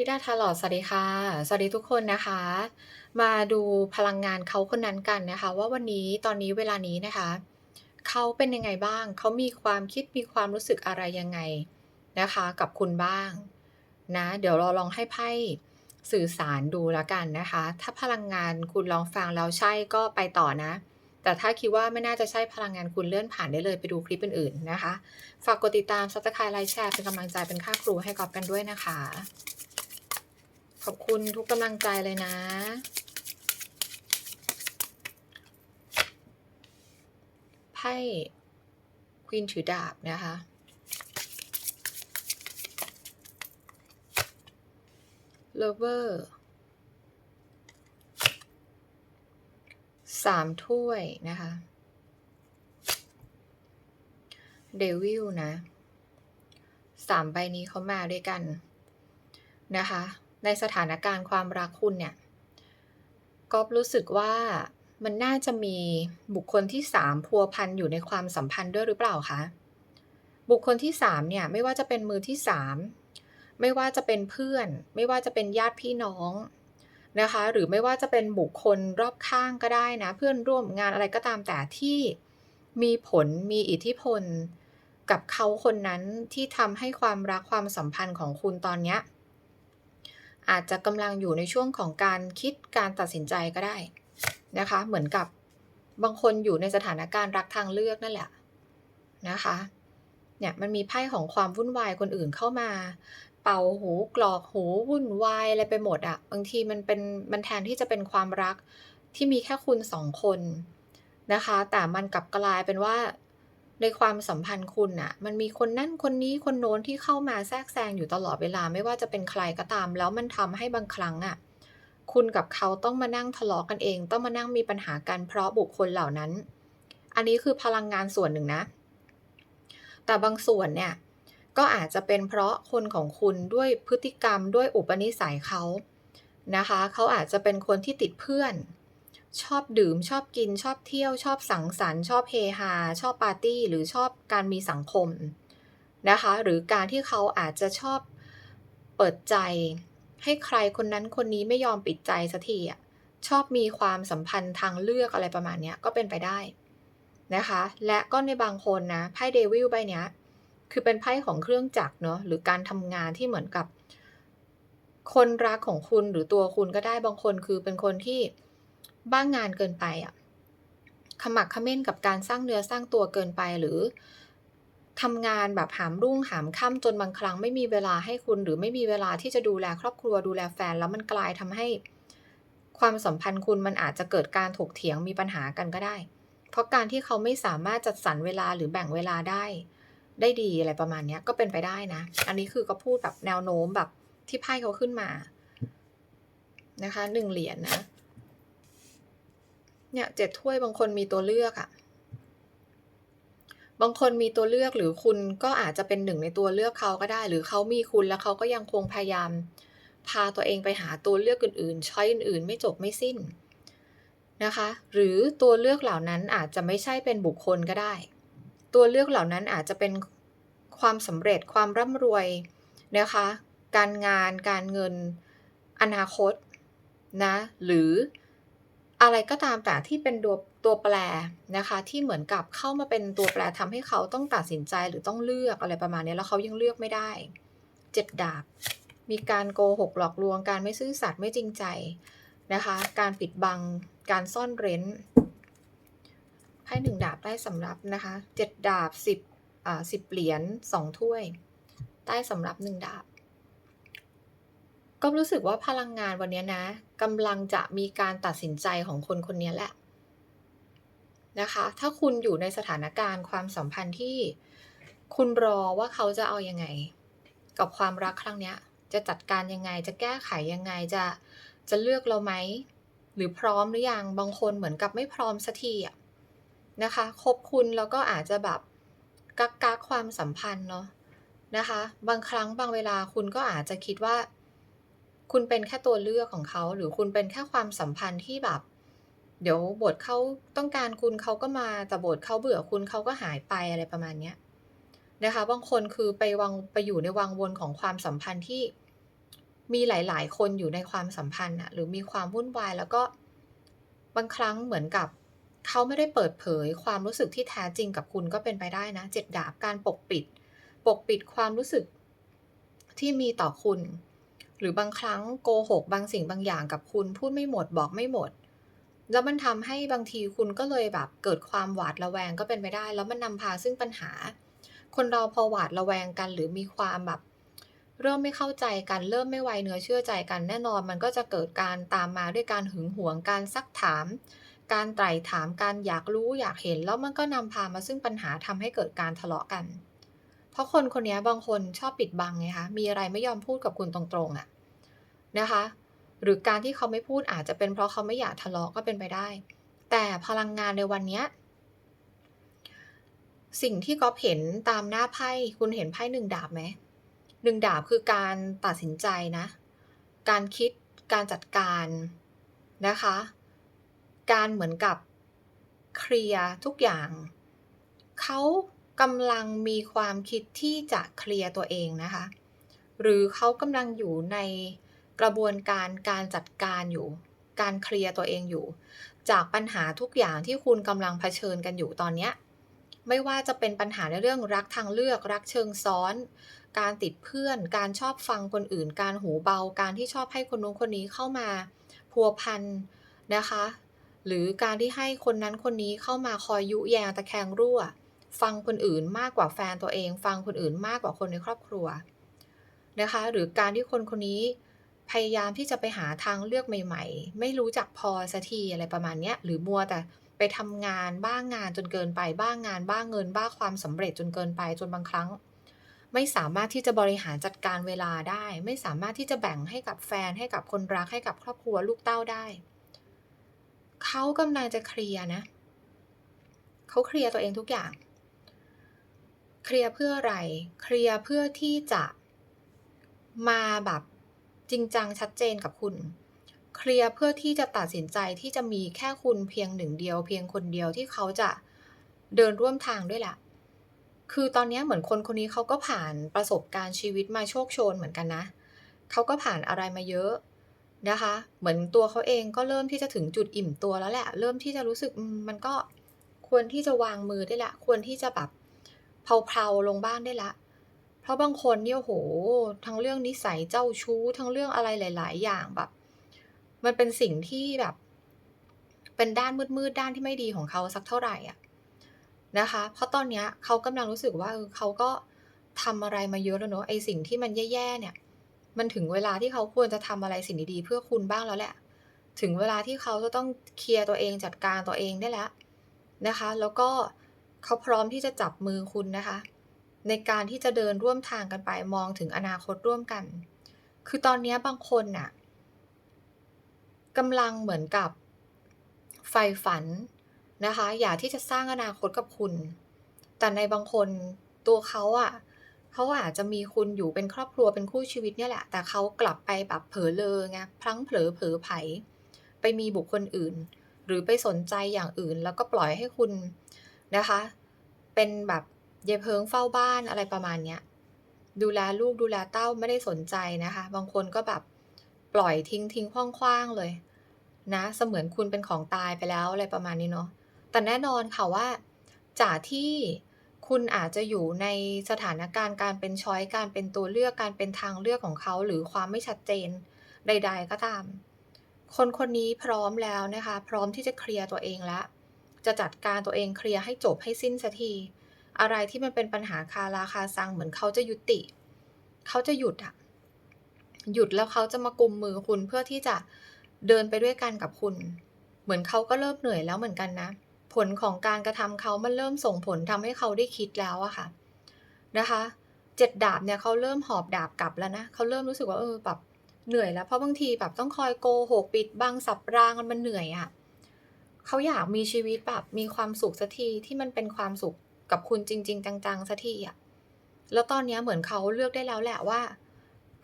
ลิดาทาลอดสวัสดีค่ะ สวัสดีทุกคนนะคะ มาดูพลังงานเขาคนนั้นกันนะคะ ว่าวันนี้ตอนนี้เวลานี้นะคะเขาเป็นยังไงบ้าง เขามีความคิดมีความรู้สึกอะไรยังไงนะคะ กับคุณบ้างนะ เดี๋ยวเราลองให้ไพ่สื่อสารดูแล้วกันนะคะ ถ้าพลังงานคุณลองฟังแล้วใช่ก็ไปต่อนะ แต่ถ้าคิดว่าไม่น่าจะใช่พลังงานคุณเลื่อนผ่านได้เลยไปดูคลิปอื่นๆนะคะ ฝากกดติดตามซับสไครต์ไลค์แชร์เป็นกำลังใจเป็นค่าครูให้กอบกันด้วยนะคะ อบคุณทุกกำลังใจเลยนะไพ่ควีนถือดาบนะคะเลเวอร์สามถ้วยนะคะ เดวิลนะสามใบนี้เขามาด้วยกันนะคะ ในสถานการณ์ความรักคุณเนี่ยก็รู้สึกว่ามันน่าจะมีบุคคลที่สามพัวพันอยู่ในความสัมพันธ์ด้วยหรือเปล่าคะบุคคลที่สามเนี่ยไม่ว่าจะเป็นมือที่สามไม่ว่าจะเป็นเพื่อน ไม่ว่าจะเป็นญาติพี่น้องนะคะ หรือไม่ว่าจะเป็นบุคคลรอบข้างก็ได้นะเพื่อนร่วมงานอะไรก็ตามแต่ที่มีผลมีอิทธิพล กับเขาคนนั้นที่ทำให้ความรักความสัมพันธ์ของคุณตอนเนี้ย อาจจะกำลังอยู่ในช่วงของการคิดการตัดสินใจก็ได้นะคะ เหมือนกับบางคนอยู่ในสถานการณ์รักทางเลือกนั่นแหละนะคะเนี่ยมันมีไพ่ของความวุ่นวายคนอื่นเข้ามา เป่าหูกรอกหูวุ่นวายอะไรไปหมดอะบางทีมันเป็นมันแทนที่จะเป็นความรักที่มีแค่คุณสองคนนะคะ แต่มันกลับกลายเป็นว่า ในความสัมพันธ์คุณน่ะ มันมีคนนั่นคนนี้คนโน้นที่เข้ามาแทรกแซงอยู่ตลอดเวลาไม่ว่าจะเป็นใครก็ตาม แล้วมันทำให้บางครั้งอะคุณกับเขาต้องมานั่งทะเลาะกันเอง ต้องมานั่งมีปัญหากันเพราะบุคคลเหล่านั้น อันนี้คือพลังงานส่วนหนึ่งนะ แต่บางส่วนเนี่ยก็อาจจะเป็นเพราะคนของคุณด้วยพฤติกรรมด้วยอุปนิสัยเขานะคะ เขาอาจจะเป็นคนที่ติดเพื่อน ชอบดื่มชอบกินชอบเที่ยวชอบสังสรรค์ชอบเฮฮาชอบปาร์ตี้ หรือชอบการมีสังคมนะคะ หรือการที่เขาอาจจะชอบเปิดใจ ให้ใครคนนั้นคนนี้ไม่ยอมปิดใจสักทีอะชอบมีความสัมพันธ์ทางเลือกอะไรประมาณนี้ก็เป็นไปได้นะคะ และก็ในบางคนนะไพ่เดวิลใบเนี้ยคือเป็นไพ่ของเครื่องจักรเนาะหรือการทำงานที่เหมือนกับ คนรักของคุณหรือตัวคุณก็ได้บางคนคือเป็นคนที่ บ้างงานเกินไปอะขมักขม้นกับการสร้างเนื้อสร้างตัวเกินไปหรือทำงานแบบหามรุ่งหามค่ำจนบางครั้งไม่มีเวลาให้คุณหรือไม่มีเวลาที่จะดูแลครอบครัวดูแลแฟน แล้วมันกลายทำให้ความสัมพันธ์คุณมันอาจจะเกิดการถกเถียงมีปัญหากันก็ได้ เพราะการที่เขาไม่สามารถจัดสรรเวลาหรือแบ่งเวลาได้ ได้ดีอะไรประมาณนี้ก็เป็นไปได้นะ อันนี้คือก็พูดแบบแนวโน้มแบบที่ไพ่เขาขึ้นมานะคะหนึ่งเหรียญนะ เนี่ยเจ็ดถ้วยบางคนมีตัวเลือกอะบางคนมีตัวเลือกหรือคุณก็อาจจะเป็นหนึ่งในตัวเลือกเขาก็ได้ หรือเขามีคุณแล้วเขาก็ยังคงพยายาม พาตัวเองไปหาตัวเลือกอื่นๆช้อยอื่นๆ ไม่จบไม่สิ้นนะคะ หรือตัวเลือกเหล่านั้นอาจจะไม่ใช่เป็นบุคคลก็ได้ ตัวเลือกเหล่านั้นอาจจะเป็นความสำเร็จความร่ำรวยนะคะ การงานการเงินอนาคตนะหรือ อะไรก็ตามแต่ที่เป็นตัวตัวแปรนะคะ ที่เหมือนกับเข้ามาเป็นตัวแปรทำให้เขาต้องตัดสินใจหรือต้องเลือกอะไรประมาณนี้แล้วเขายังเลือกไม่ได้ เจ็ดดาบ มีการโกหกหลอกลวง การไม่ซื่อสัตย์ไม่จริงใจนะคะ การปิดบัง การซ่อนเร้นไพ่หนึ่งดาบใต้สำรับนะคะเจ็ดดาบสิบอ่าสิบเหรียญสองถ้วย ใต้สำรับหนึ่งดาบ ก็รู้สึกว่าพลังงานวันนี้นะ กำลังจะมีการตัดสินใจของคนคนนี้แหละนะคะ ถ้าคุณอยู่ในสถานการณ์ความสัมพันธ์ที่คุณรอว่าเขาจะเอาอยัางไง กับความรักครั้งนี้จะจัดการยังไง จะแก้ไขยังไง จะจะเลือกเราไหม หรือพร้อมหรือยัง บางคนเหมือนกับไม่พร้อมสักทีอะนะคะคบคุณแล้วก็อาจจะแบบกักกักความสัมพันธ์เนาะนะคะ บางครั้งบางเวลาคุณก็อาจจะคิดว่า คุณเป็นแค่ตัวเลือกของเขา หรือคุณเป็นแค่ความสัมพันธ์ที่แบบ เดี๋ยวบทเขาต้องการคุณเขาก็มาแต่บทเขาเบื่อคุณเขาก็หายไปอะไรประมาณเนี้ยนะคะบางคนคือไปวังไปอยู่ในวังวนของความสัมพันธ์ที่มีหลาย ๆ คนอยู่ในความสัมพันธ์น่ะหรือมีความวุ่นวายแล้วก็บางครั้งเหมือนกับเขาไม่ได้เปิดเผยความรู้สึกที่แท้จริงกับคุณก็เป็นไปได้นะ7ดาบการปกปิด ปกปิดความรู้สึกที่มีต่อคุณ หรือบางครั้งโกหกบางสิ่งบางอย่างกับคุณพูดไม่หมดบอกไม่หมด แล้วมันทำให้บางทีคุณก็เลยแบบเกิดความหวาดระแวงก็เป็นไปได้ แล้วมันนำพาซึ่งปัญหา คนเราพอหวาดระแวงกัน หรือมีความแบบ เริ่มไม่เข้าใจกัน เริ่มไม่ไวเนื้อเชื่อใจกัน แน่นอนมันก็จะเกิดการตามมาด้วยการหึงหวงการซักถาม การไตร่ถามการอยากรู้อยากเห็น แล้วมันก็นำพามาซึ่งปัญหาทำให้เกิดการทะเลาะกัน ราะคนคนนี้บางคนชอบปิดบังไงคะ มีอะไรไม่ยอมพูดกับคุณตรงๆอะนะคะ หรือการที่เขาไม่พูดอาจจะเป็นเพราะเขาไม่อยากทะเลาะก็เป็นไปได้ แต่พลังงานในวันนี้สิ่งที่ก๊อฟเห็นตามหน้าไพ่คุณเห็นไพ่1ดาบไหม1ดาบคือการตัดสินใจนะ การคิดการจัดการนะคะ การเหมือนกับเคลียร์ทุกอย่างเขา กำลังมีความคิดที่จะเคลียร์ตัวเองนะคะ หรือเขากำลังอยู่ในกระบวนการการจัดการอยู่ การเคลียร์ตัวเองอยู่ จากปัญหาทุกอย่างที่คุณกำลังเผชิญกันอยู่ตอนนี้ไม่ว่าจะเป็นปัญหาในเรื่องรักทางเลือก รักเชิงซ้อน การติดเพื่อน การชอบฟังคนอื่น การหูเบา การที่ชอบให้คนนู้นคนนี้เข้ามาพัวพันนะคะ หรือการที่ให้คนนั้นคนนี้เข้ามาคอยยุแยงตะแคงรั่ว ฟังคนอื่นมากกว่าแฟนตัวเอง ฟังคนอื่นมากกว่าคนในครอบครัวนะคะ หรือการที่คนคนนี้พยายามที่จะไปหาทางเลือกใหม่ ๆ ไม่รู้จักพอสักทีอะไรประมาณเนี้ยหรือมัวแต่ไปทำงานบ้างงานจนเกินไปบ้างงานบ้างเงิน บ้าความสำเร็จจนเกินไปจนบางครั้ง ไม่สามารถที่จะบริหารจัดการเวลาได้ ไม่สามารถที่จะแบ่งให้กับแฟนให้กับคนรักให้กับครอบครัวลูกเต้าได้เขากำลังจะเคลียร์นะเขาเคลียร์ตัวเองทุกอย่าง เคลียร์เพื่ออะไร เคลียร์เพื่อที่จะมาแบบจริงจังชัดเจนกับคุณ เคลียร์เพื่อที่จะตัดสินใจที่จะมีแค่คุณเพียงหนึ่งเดียว เพียงคนเดียวที่เขาจะเดินร่วมทางด้วยแหละคือตอนนี้เหมือนคนคนนี้เขาก็ผ่านประสบการณ์ชีวิตมาโชคโชนเหมือนกันนะ เขาก็ผ่านอะไรมาเยอะนะคะ เหมือนตัวเขาเองก็เริ่มที่จะถึงจุดอิ่มตัวแล้วแหละ เริ่มที่จะรู้สึกมันก็ควรที่จะวางมือได้แล้วควรที่จะแบบ เพลาๆลงบ้างได้ล้วเพราะบางคนเนี่ยโอ้โฮทั้งเรื่องนิสัยเจ้าชู้ ทั้งเรื่องอะไรหลาย ๆ อย่างแบบ มันเป็นสิ่งที่แบบ เป็นด้านมืดๆด้านที่ไม่ดีของเขาสักเท่าไหร่อะนะคะ เพราะตอนเนี้ยเขากำลังรู้สึกว่าเขาก็ทำอะไรมาเยอะแล้วเนาะไอสิ่งที่มันแย่ๆเนี่ย มันถึงเวลาที่เขาควรจะทำอะไรสิ่งดีๆเพื่อคุณบ้างแล้วแหละ ถึงเวลาที่เขาจะต้องเคลียร์ตัวเองจัดการตัวเองได้แล้วนะคะ แล้วก็ เขาพร้อมที่จะจับมือคุณนะคะ ในการที่จะเดินร่วมทางกันไปมองถึงอนาคตร่วมกัน คือตอนนี้บางคนน่ะกำลังเหมือนกับใฝ่ฝันนะคะ อยากที่จะสร้างอนาคตกับคุณ แต่ในบางคนตัวเขาอะเขาอาจจะมีคุณอยู่เป็นครอบครัวเป็นคู่ชีวิตเนี่ยแหละ แต่เขากลับไปแบบเผลอเรอไงพลั้งเผลอเผลอไผไปมีบุคคลอื่น หรือไปสนใจอย่างอื่น แล้วก็ปล่อยให้คุณ นะคะ เป็นแบบยายเพิงเฝ้าบ้านอะไรประมาณเนี้ยดูแลลูกดูแลเต้าไม่ได้สนใจนะคะ บางคนก็แบบปล่อยทิ้งๆขว้างๆเลย นะ เสมือนคุณเป็นของตายไปแล้วอะไรประมาณนี้เนาะแต่แน่นอนค่ะว่าจากที่คุณอาจจะอยู่ในสถานการณ์การเป็นชอยการเป็นตัวเลือกการเป็นทางเลือกของเขา หรือความไม่ชัดเจนใด ๆ ก็ตาม คนคนนี้พร้อมแล้วนะคะ พร้อมที่จะเคลียร์ตัวเองแล้ว จะจัดการตัวเองเคลียร์ให้จบให้สิ้นสักที อะไรที่มันเป็นปัญหาคาราคาซังเหมือนเขาจะยุติ เขาจะหยุดอะหยุดแล้วเขาจะมากุมมือคุณเพื่อที่จะเดินไปด้วยกันกับคุณ เหมือนเขาก็เริ่มเหนื่อยแล้วเหมือนกันนะ ผลของการกระทำเขามันเริ่มส่งผลทำให้เขาได้คิดแล้วอะค่ะ นะคะ7ดดาบเนี่ยเขาเริ่มหอบดาบกลับแล้วนะเขาเริ่มรู้สึกว่าเออแบบเหนื่อยแล้วเพราะบางทีแบบต้องคอยโกหกปิดบังสับรางมันเหนื่อยอะ เขาอยากมีชีวิตแบบมีความสุขสักทีที่มันเป็นความสุขกับคุณจริง ๆ จังๆสักทีอะแล้วตอนนี้เหมือนเขาเลือกได้แล้วแหละว่า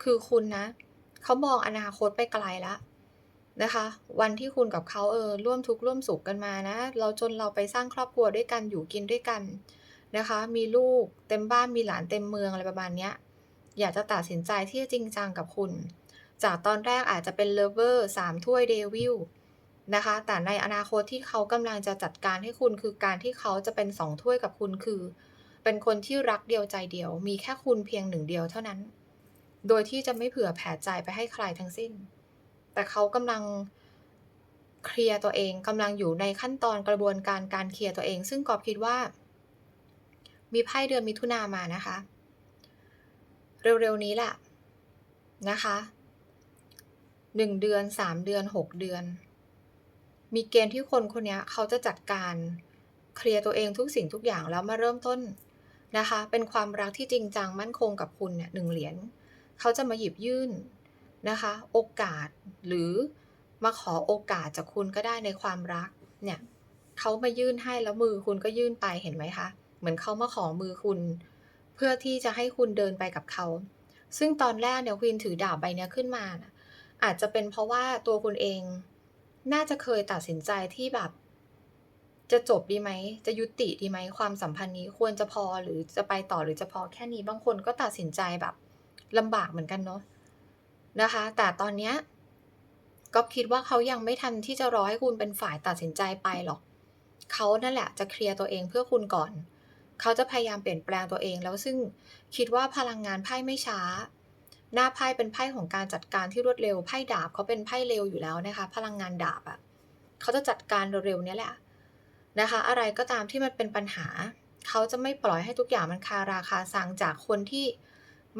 คือคุณนะเขามองอนาคตไปไกลแล้วนะคะ วันที่คุณกับเขาเออร่วมทุกข์ร่วมสุขกันมานะ เราจนเราไปสร้างครอบครัวด้วยกันอยู่กินด้วยกันนะคะ มีลูกเต็มบ้านมีหลานเต็มเมืองอะไรประมาณเนี้ยอยากจะตัดสินใจที่จะจริงจังกับคุณ จากตอนแรกอาจจะเป็น Lover 3ถ้วย Devil นะคะ แต่ในอนาคตที่เขากำลังจะจัดการให้คุณคือการที่เขาจะเป็น2ถ้วยกับคุณคือ เป็นคนที่รักเดียวใจเดียว มีแค่คุณเพียงหนึ่งเดียวเท่านั้น โดยที่จะไม่เผื่อแผ่ใจไปให้ใครทั้งสิ้น แต่เขากำลังเคลียร์ตัวเองกำลังอยู่ในขั้นตอนกระบวนการการเคลียร์ตัวเอง ซึ่งกอบคิดว่า มีไพ่เดือนมิถุนามานะคะ เร็วๆนี้แหละนะคะ1เดือน3เดือน6เดือน มีเกณฑ์ที่คนคนนี้เขาจะจัดการเคลียร์ตัวเองทุกสิ่งทุกอย่างแล้วมาเริ่มต้นนะคะ เป็นความรักที่จริงจังมั่นคงกับคุณเนี่ยหนึ่งเหรียญเขาจะมาหยิบยื่นนะคะ โอกาสหรือมาขอโอกาสจากคุณก็ได้ในความรักเนี่ยเขามายื่นให้แล้วมือคุณก็ยื่นไปเห็นไหมคะเหมือนเขามาขอมือคุณ เพื่อที่จะให้คุณเดินไปกับเขา ซึ่งตอนแรกเนี่ย Queen ถือดาบใบเนี้ยขึ้นมานะอาจจะเป็นเพราะว่าตัวคุณเอง น่าจะเคยตัดสินใจที่แบบ จะจบดีไหม จะยุติดีไหมความสัมพันธ์นี้ควรจะพอหรือจะไปต่อหรือจะพอแค่นี้บางคนก็ตัดสินใจแบบลำบากเหมือนกันเนาะนะคะ แต่ตอนเนี้ยก๊อบคิดว่าเขายังไม่ทันที่จะรอให้คุณเป็นฝ่ายตัดสินใจไปหรอกเขานั่นแหละจะเคลียร์ตัวเองเพื่อคุณก่อน เขาจะพยายามเปลี่ยนแปลงตัวเองแล้วซึ่งคิดว่าพลังงานไพ่ไม่ช้า หน้าไพ่เป็นไพ่ของการจัดการที่รวดเร็วไพ่ดาบเขาเป็นไพ่เร็วอยู่แล้วนะคะ พลังงานดาบอะเขาจะจัดการเร็วๆเนี้ยแหละนะคะ อะไรก็ตามที่มันเป็นปัญหา เขาจะไม่ปล่อยให้ทุกอย่างมันคาราคาซังจากคนที่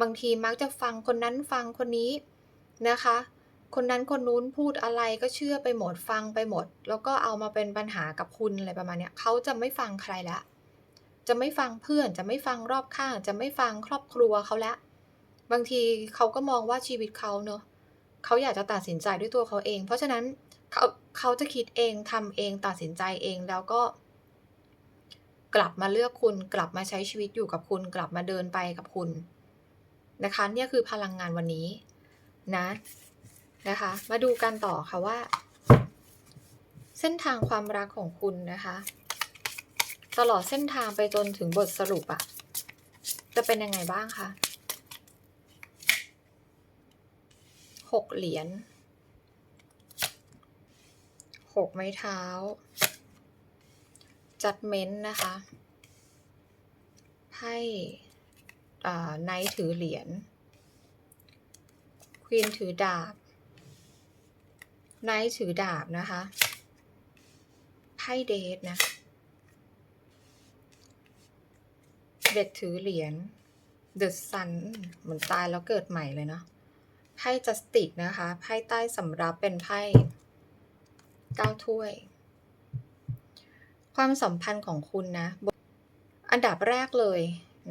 บางทีมักจะฟังคนนั้นฟังคนนี้นะคะ คนนั้นคนนู้นพูดอะไรก็เชื่อไปหมดฟังไปหมด แล้วก็เอามาเป็นปัญหากับคุณอะไรประมาณเนี้ยเขาจะไม่ฟังใครล้วจะไม่ฟังเพื่อนจะไม่ฟังรอบข้าง จะไม่ฟังครอบครัวเขาแล้ว บางทีเขาก็มองว่าชีวิตเขาเนาะเขาอยากจะตัดสินใจด้วยตัวเขาเอง เพราะฉะนั้นเขาเขาจะคิดเองทำเองตัดสินใจเองแล้วก็ กลับมาเลือกคุณกลับมาใช้ชีวิตอยู่กับคุณ กลับมาเดินไปกับคุณนะคะเนี่ยคือพลังงานวันนี้นะนะคะ มาดูกันต่อค่ะว่า เส้นทางความรักของคุณนะคะ ตลอดเส้นทางไปจนถึงบทสรุปอะจะเป็นยังไงบ้างคะ 6เหรียญ6ไม้เท้า Judgment นะคะไพ่อ่า Knight ถือเหรียญ Queen ถือดาบ Knight ถือดาบนะคะไพ่เดทนะเบ็ดถือเหรียญ The Sun เหมือนตายแล้วเกิดใหม่เลยเนาะ ไพ่ Justice นะคะไพ่ใต้สำรับเป็นไพ่9ถ้วย ความสัมพันธ์ของคุณนะ อันดับแรกเลย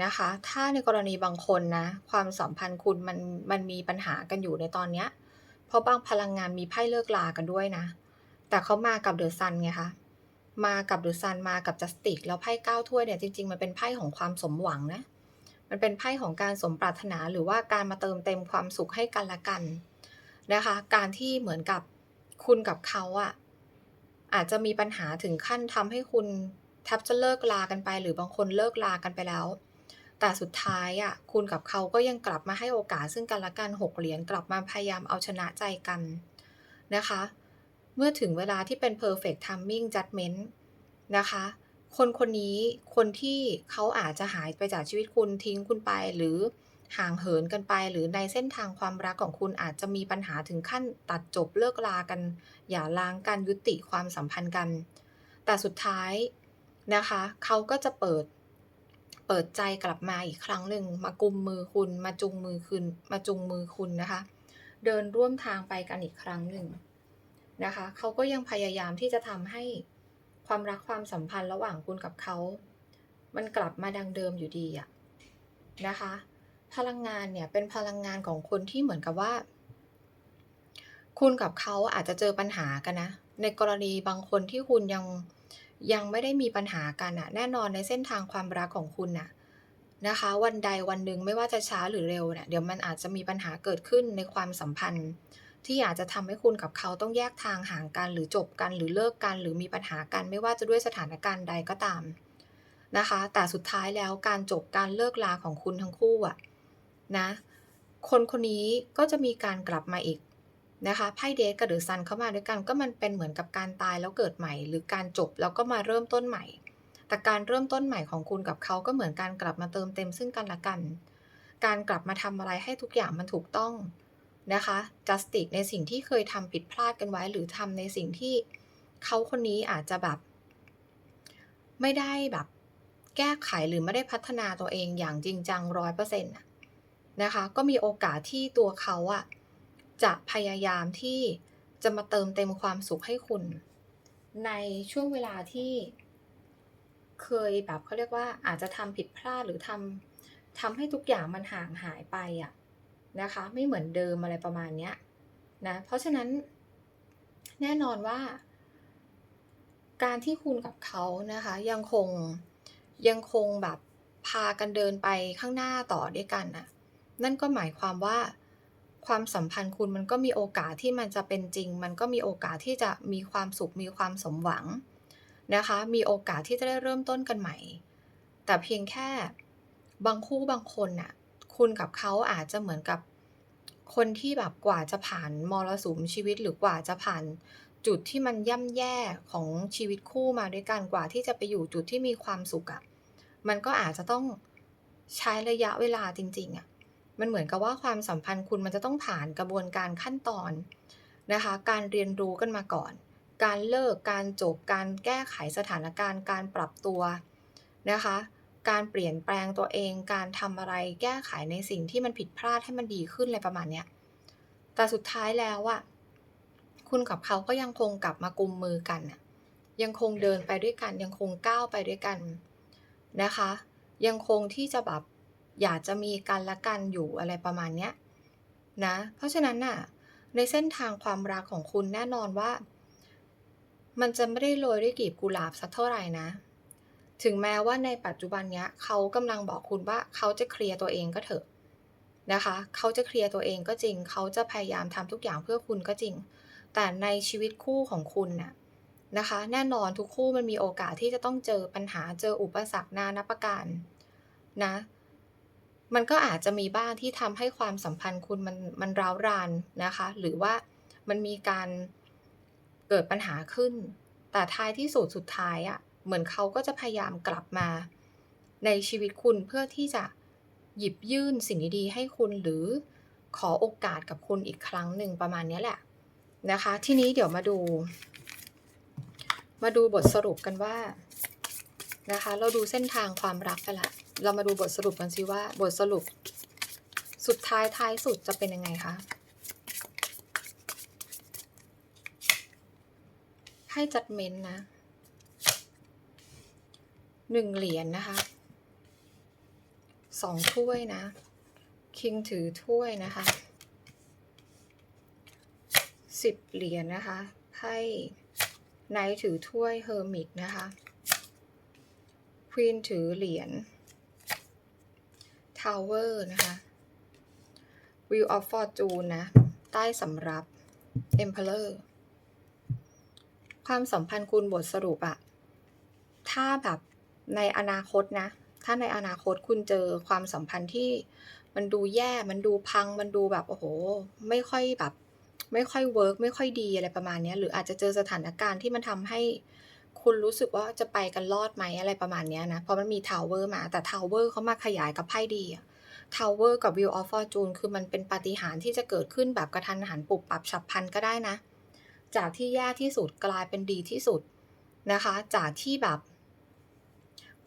นะคะ ถ้าในกรณีบางคนนะ ความสัมพันธ์คุณมันมันมีปัญหากันอยู่ในตอนเนี้ย เพราะบางพลังงานมีไพ่เลิกลากันด้วยนะ แต่เขามากับ The Sun ไงคะมากับ The Sun มากับ Justice แล้วไพ่9ถ้วยเนี่ยจริง ๆ มันเป็นไพ่ของความสมหวังนะ มันเป็นไพ่ของการสมปรารถนาหรือว่าการมาเติมเต็มความสุขให้กันและกันนะคะ การที่เหมือนกับคุณกับเขาอะอาจจะมีปัญหาถึงขั้นทำให้คุณแทบจะเลิกลากันไป หรือบางคนเลิกลากันไปแล้ว แต่สุดท้ายอะคุณกับเขาก็ยังกลับมาให้โอกาสซึ่งกันและกัน6เหรียญกลับมาพยายามเอาชนะใจกันนะคะ เมื่อถึงเวลาที่เป็น perfect timing judgment นะคะ คนคนนี้คนที่เขาอาจจะหายไปจากชีวิตคุณทิ้งคุณไป หรือห่างเหินกันไป หรือในเส้นทางความรักของคุณอาจจะมีปัญหาถึงขั้นตัดจบเลิกลากันหย่าร้างกันยุติความสัมพันธ์กัน แต่สุดท้ายนะคะเขาก็จะเปิดเปิดใจกลับมาอีกครั้งหนึ่งมากุมมือคุณ มาจูงมือคุณมาจูงมือคุณนะคะ เดินร่วมทางไปกันอีกครั้งหนึ่งนะคะเขาก็ยังพยายามที่จะทำให้ ความรักความสัมพันธ์ระหว่างคุณกับเขา มันกลับมาดังเดิมอยู่ดีอะนะคะ พลังงานเนี่ยเป็นพลังงานของคนที่เหมือนกับว่า คุณกับเขาอาจจะเจอปัญหากันนะ ในกรณีบางคนที่คุณยังยังไม่ได้มีปัญหากันน่ะแน่นอนในเส้นทางความรักของคุณน่ะนะคะ วันใดวันหนึ่งไม่ว่าจะช้าหรือเร็วเนี่ยเดี๋ยวมันอาจจะมีปัญหาเกิดขึ้นในความสัมพันธ์ ที่อาจจะทำให้คุณกับเขาต้องแยกทางห่างกันหรือจบกันหรือเลิกกัน หรือมีปัญหากันไม่ว่าจะด้วยสถานการณ์ใดก็ตามนะคะ แต่สุดท้ายแล้วการจบการเลิกลาของคุณทั้งคู่อะนะคนคนนี้ก็จะมีการกลับมาอีกนะคะไพ่เดทกับเดอะซันเข้ามาด้วยกันก็มันเป็นเหมือนกับการตายแล้วเกิดใหม่ หรือการจบแล้วก็มาเริ่มต้นใหม่ แต่การเริ่มต้นใหม่ของคุณกับเขาก็เหมือนการกลับมาเติมเต็มซึ่งกันและกัน การกลับมาทำอะไรให้ทุกอย่างมันถูกต้อง นะคะ justice ในสิ่งที่เคยทำผิดพลาดกันไว้ หรือทำในสิ่งที่เขาคนนี้อาจจะแบบ ไม่ได้แบบแก้ไขหรือไม่ได้พัฒนาตัวเองอย่างจริงจังร้อยเปอร์เซ็นต์นะคะ ก็มีโอกาสที่ตัวเขาอะจะพยายามที่จะมาเติมเต็มความสุขให้คุณ ในช่วงเวลาที่เคยแบบเขาเรียกว่าอาจจะทำผิดพลาดหรือทำทำให้ทุกอย่างมันห่างหายไปอะ นะคะ ไม่เหมือนเดิมอะไรประมาณเนี้ยนะเพราะฉะนั้นแน่นอนว่า การที่คุณกับเขานะคะ ยังคงยังคงแบบพากันเดินไปข้างหน้าต่อด้วยกันน่ะนั่นก็หมายความว่าความสัมพันธ์คุณมันก็มีโอกาสที่มันจะเป็นจริง มันก็มีโอกาสที่จะมีความสุขมีความสมหวังนะคะ มีโอกาสที่จะได้เริ่มต้นกันใหม่ แต่เพียงแค่บางคู่บางคนน่ะ คุณกับเขาอาจจะเหมือนกับคนที่แบบกว่าจะผ่านมรสุมชีวิตหรือกว่าจะผ่านจุดที่มันย่ำแย่ของชีวิตคู่มาด้วยกันกว่าที่จะไปอยู่จุดที่มีความสุขอะ่ะมันก็อาจจะต้องใช้ระยะเวลาจริงๆอะ่ะมันเหมือนกับว่าความสัมพันธ์คุณมันจะต้องผ่านกระบวนการขั้นตอนนะคะ การเรียนรู้กันมาก่อน การเลิกการจบการแก้ไขสถานการณ์ การปรับตัวนะคะ การเปลี่ยนแปลงตัวเอง การทำอะไรแก้ไขในสิ่งที่มันผิดพลาดให้มันดีขึ้นอะไรประมาณเนี้ยแต่สุดท้ายแล้วอะคุณกับเขาก็ยังคงกลับมากุมมือกันน่ะยังคงเดินไปด้วยกัน ยังคงก้าวไปด้วยกันนะคะ ยังคงที่จะแบบอยากจะมีกันและกันอยู่อะไรประมาณเนี้ยนะ เพราะฉะนั้นน่ะในเส้นทางความรักของคุณแน่นอนว่า มันจะไม่ได้โรยด้วยกลีบกุหลาบสักเท่าไหร่นะ ถึงแม้ว่าในปัจจุบันเนี้ยเขากำลังบอกคุณว่าเขาจะเคลียร์ตัวเองก็เถอะนะคะ เขาจะเคลียร์ตัวเองก็จริง เขาจะพยายามทำทุกอย่างเพื่อคุณก็จริง แต่ในชีวิตคู่ของคุณน่ะนะคะ แน่นอนทุกคู่มันมีโอกาสที่จะต้องเจอปัญหาเจออุปสรรคนานับประการนะ มันก็อาจจะมีบ้างที่ทำให้ความสัมพันธ์คุณมันมันร้าวรานนะคะ หรือว่ามันมีการเกิดปัญหาขึ้น แต่ท้ายที่สุดสุดท้ายอะ่ะ เหมือนเขาก็จะพยายามกลับมา ในชีวิตคุณเพื่อที่จะหยิบยื่นสิ่งดีๆให้คุณหรือขอโอกาสกับคุณอีกครั้งหนึ่งประมาณนี้แหละนะคะ ทีนี้เดี๋ยวมาดู มาดูบทสรุปกันว่านะคะ เราดูเส้นทางความรักไปละเรามาดูบทสรุปกันสิว่า บทสรุป สุดท้ายท้ายสุดจะเป็นยังไงคะให้จัดเม้นนะ หนึ่งเหรียญนนะคะสองถ้วยนะ คิงถือถ้วยนะคะสิบเหรียญนนะคะไพ่ไนท์ถือถ้วยเฮอร์มิตนะคะควีนถือเหรียญทาวเวอร์นะคะวิวออฟฟอร์จูนนะ ใต้สำรับเอ็มเพลอร์ความสัมพันธ์คุณบทสรุปอะถ้าแบบ ในอนาคตนะ ถ้าในอนาคตคุณเจอความสัมพันธ์ที่มันดูแย่ มันดูพัง มันดูแบบโอ้โห ไม่ค่อยแบบไม่ค่อยเวิร์กไม่ค่อยดีอะไรประมาณนี้หรืออาจจะเจอสถานการณ์ที่มันทำให้คุณรู้สึกว่าจะไปกันรอดไหมอะไรประมาณนี้นะ เพราะมันมีทาวเวอร์มา แต่ทาวเวอร์เขามาขยายกับไพ่ดีอะทาวเวอร์กับวิวออฟฟอร์จูนคือมันเป็นปาฏิหาริย์ที่จะเกิดขึ้นแบบกระทันหันปุบปับฉับพลันก็ได้นะ จากที่แย่ที่สุดกลายเป็นดีที่สุดนะคะ จากที่แบบ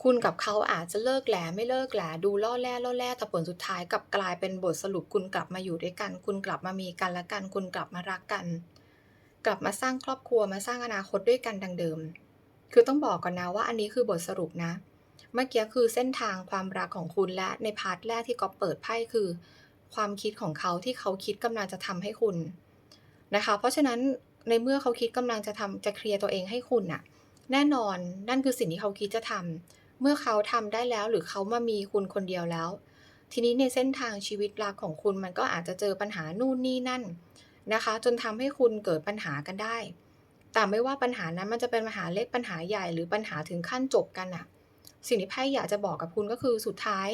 คุณกับเขาอาจจะเลิกแหลไม่เลิกแหลดูล่อแร่ล่อแร่แต่ผลสุดท้ายกับกลายเป็นบทสรุปคุณกลับมาอยู่ด้วยกัน คุณกลับมามีกันและกัน คุณกลับมารักกัน กลับมาสร้างครอบครัวมาสร้างอนาคตด้วยกันดังเดิม คือต้องบอกก่อนนะว่าอันนี้คือบทสรุปนะ เมื่อกี้คือเส้นทางความรักของคุณและในพาร์ทแรกที่ก๊อฟเปิดไพ่คือ ความคิดของเขาที่เขาคิดกำลังจะทำให้คุณนะคะ เพราะฉะนั้นในเมื่อเขาคิดกำลังจะทำจะเคลียร์ตัวเองให้คุณน่ะ แน่นอนนั่นคือสิ่งที่เขาคิดจะทำ เมื่อเขาทำได้แล้วหรือเขามามีคุณคนเดียวแล้ว ทีนี้ในเส้นทางชีวิตรักของคุณมันก็อาจจะเจอปัญหานู่นนี่นั่นนะคะ จนทำให้คุณเกิดปัญหากันได้ แต่ไม่ว่าปัญหานั้นมันจะเป็นปัญหาเล็กปัญหาใหญ่หรือปัญหาถึงขั้นจบกันอะสิ่งที่ไพ่อยากจะบอกกับคุณก็คือสุดท้าย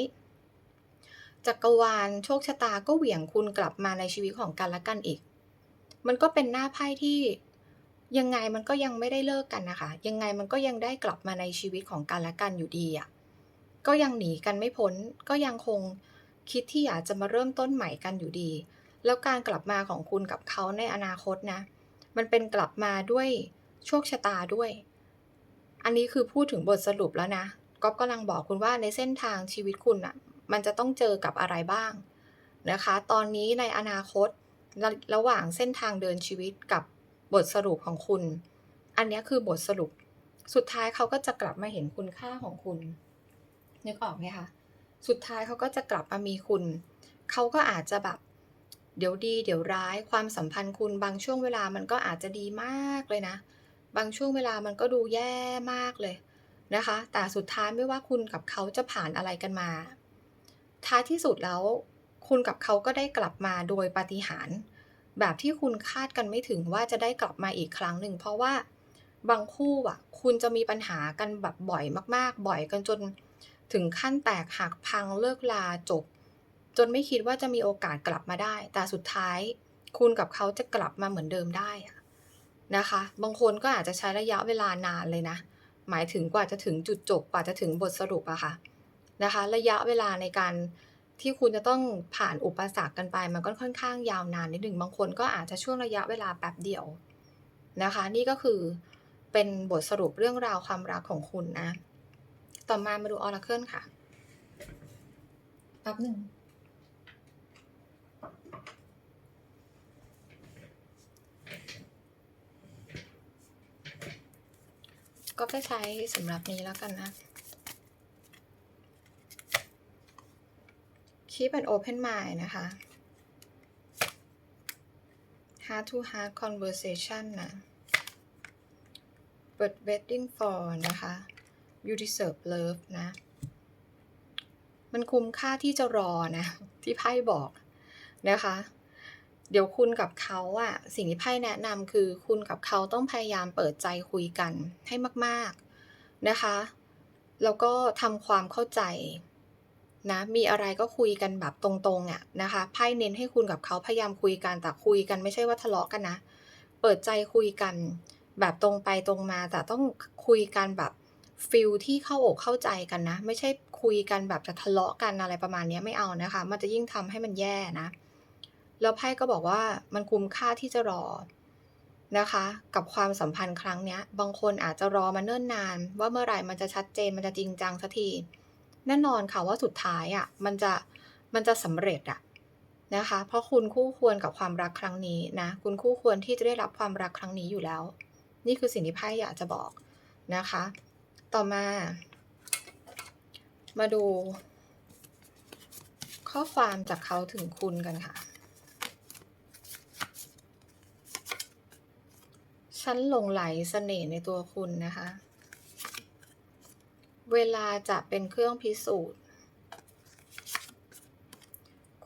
จักรวาลโชคชะตาก็เหวี่ยงคุณกลับมาในชีวิตของกันและกันอีก มันก็เป็นหน้าไพ่ที่ ยังไงมันก็ยังไม่ได้เลิกกันนะคะ ยังไงมันก็ยังได้กลับมาในชีวิตของกันและกันอยู่ดีอะก็ยังหนีกันไม่พ้น ก็ยังคงคิดที่อยากจะมาเริ่มต้นใหม่กันอยู่ดี แล้วการกลับมาของคุณกับเขาในอนาคตนะ มันเป็นกลับมาด้วยโชคชะตาด้วย อันนี้คือพูดถึงบทสรุปแล้วนะก๊อฟกำลังบอกคุณว่าในเส้นทางชีวิตคุณอะมันจะต้องเจอกับอะไรบ้างนะคะ ตอนนี้ในอนาคตระระหว่างเส้นทางเดินชีวิตกับ บทสรุปของคุณ อันนี้คือบทสรุป สุดท้ายเขาก็จะกลับมาเห็นคุณค่าของคุณ นึกออกไหมคะ สุดท้ายเขาก็จะกลับมามีคุณ เขาก็อาจจะแบบ เดี๋ยวดี เดี๋ยวร้าย ความสัมพันธ์คุณบางช่วงเวลามันก็อาจจะดีมากเลยนะ บางช่วงเวลามันก็ดูแย่มากเลยนะคะ แต่สุดท้ายไม่ว่าคุณกับเขาจะผ่านอะไรกันมา ท้ายที่สุดแล้ว คุณกับเขาก็ได้กลับมาโดยปาฏิหาริย์ แบบที่คุณคาดกันไม่ถึงว่าจะได้กลับมาอีกครั้งหนึ่ง เพราะว่าบางคู่อะ คุณจะมีปัญหากันแบบบ่อยมาก ๆ บ่อยกันจนถึงขั้นแตกหักพังเลิกลาจบ จนไม่คิดว่าจะมีโอกาสกลับมาได้ แต่สุดท้ายคุณกับเขาจะกลับมาเหมือนเดิมได้อะนะคะ บางคนก็อาจจะใช้ระยะเวลานานเลยนะ หมายถึงกว่าจะถึงจุดจบกว่าจะถึงบทสรุปอะค่ะนะคะ ระยะเวลาในการ ที่คุณจะต้องผ่านอุปสรรคกันไป มันก็ค่อนข้างยาวนานนิดหนึ่งบางคนก็อาจจะช่วงระยะเวลาแป๊บเดียวนะคะ นี่ก็คือเป็นบทสรุปเรื่องราวความรักของคุณนะ ต่อมามาดูออราเคิลค่ะแป๊บหนึ่งก็จะใช้สำหรับนี้แล้วกันนะ Keep an open mind นะคะ Heart to heart conversation นะ But waiting for นะคะ You deserve love นะ มันคุ้มค่าที่จะรอนะ ที่ไพ่บอกนะคะ เดี๋ยวคุณกับเขาอะสิ่งที่ไพ่แนะนำคือคุณกับเขาต้องพยายามเปิดใจคุยกันให้มาก ๆนะคะ แล้วก็ทำความเข้าใจ นะมีอะไรก็คุยกันแบบตรงๆอะนะคะไพ่เน้นให้คุณกับเขาพยายามคุยกันแต่คุยกันไม่ใช่ว่าทะเลาะกันนะ เปิดใจคุยกันแบบตรงไปตรงมา แต่ต้องคุยกันแบบฟิลที่เข้าอกเข้าใจกันนะ ไม่ใช่คุยกันแบบจะทะเลาะกันอะไรประมาณนี้ไม่เอานะคะ มันจะยิ่งทำให้มันแย่นะ แล้วไพ่ก็บอกว่ามันคุ้มค่าที่จะรอนะคะ กับความสัมพันธ์ครั้งนี้บางคนอาจจะรอมาเนิ่นนาน ว่าเมื่อไหร่มันจะชัดเจนมันจะจริงจังสักที แน่นอนค่ะว่าสุดท้ายอะ่ะมันจะมันจะสำเร็จอะนะคะ เพราะคุณคู่ควรกับความรักครั้งนี้นะ คุณคู่ควรที่จะได้รับความรักครั้งนี้อยู่แล้ว นี่คือสิ่งที่ไพ่อยากจะบอกนะคะ ต่อมา มาดู ข้อความจากเขาถึงคุณกันค่ะ ฉันหลงไหลเสน่ห์ในตัวคุณนะคะ เวลาจะเป็นเครื่องพิสูจน์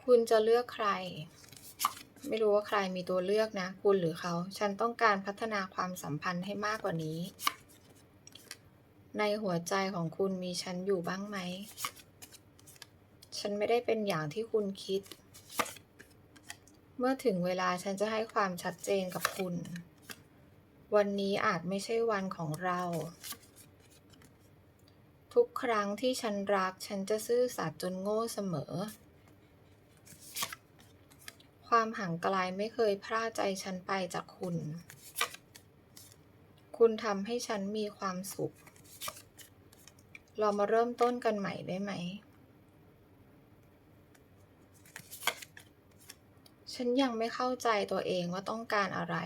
คุณจะเลือกใคร ไม่รู้ว่าใครมีตัวเลือกนะ คุณหรือเขา ฉันต้องการพัฒนาความสัมพันธ์ให้มากกว่านี้ ในหัวใจของคุณมีฉันอยู่บ้างไหม ฉันไม่ได้เป็นอย่างที่คุณคิด เมื่อถึงเวลาฉันจะให้ความชัดเจนกับคุณ วันนี้อาจไม่ใช่วันของเรา ทุกครั้งที่ฉันรักฉันจะซื่อสัตย์จนโง่เสมอ ความห่างไกลไม่เคยพรากใจฉันไปจากคุณ คุณทำให้ฉันมีความสุข เรามาเริ่มต้นกันใหม่ได้ไหม ฉันยังไม่เข้าใจตัวเองว่าต้องการอะไร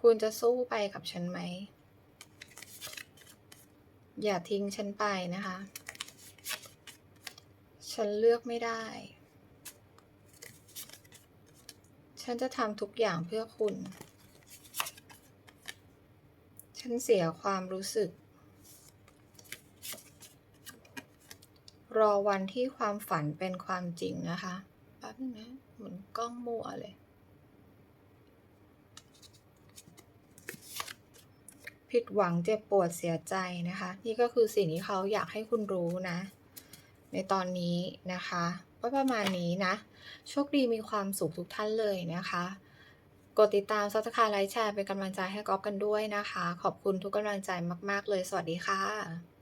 คุณจะสู้ไปกับฉันไหม อย่าทิ้งฉันไปนะคะ ฉันเลือกไม่ได้ ฉันจะทำทุกอย่างเพื่อคุณ ฉันเสียความรู้สึก รอวันที่ความฝันเป็นความจริงนะคะ แป๊บนึงนะ เหมือนกล้องมัวเลย ผิดหวังเจ็บปวดเสียใจนะคะ นี่ก็คือสิ่งที่เขาอยากให้คุณรู้นะ ในตอนนี้นะคะก็ประมาณนี้นะ โชคดีมีความสุขทุกท่านเลยนะคะกดติดตามซับสไครต์ไลค์แชร์เป็นกำลังใจให้ก๊อฟกันด้วยนะคะ ขอบคุณทุกกำลังใจมาก ๆ เลย สวัสดีค่ะ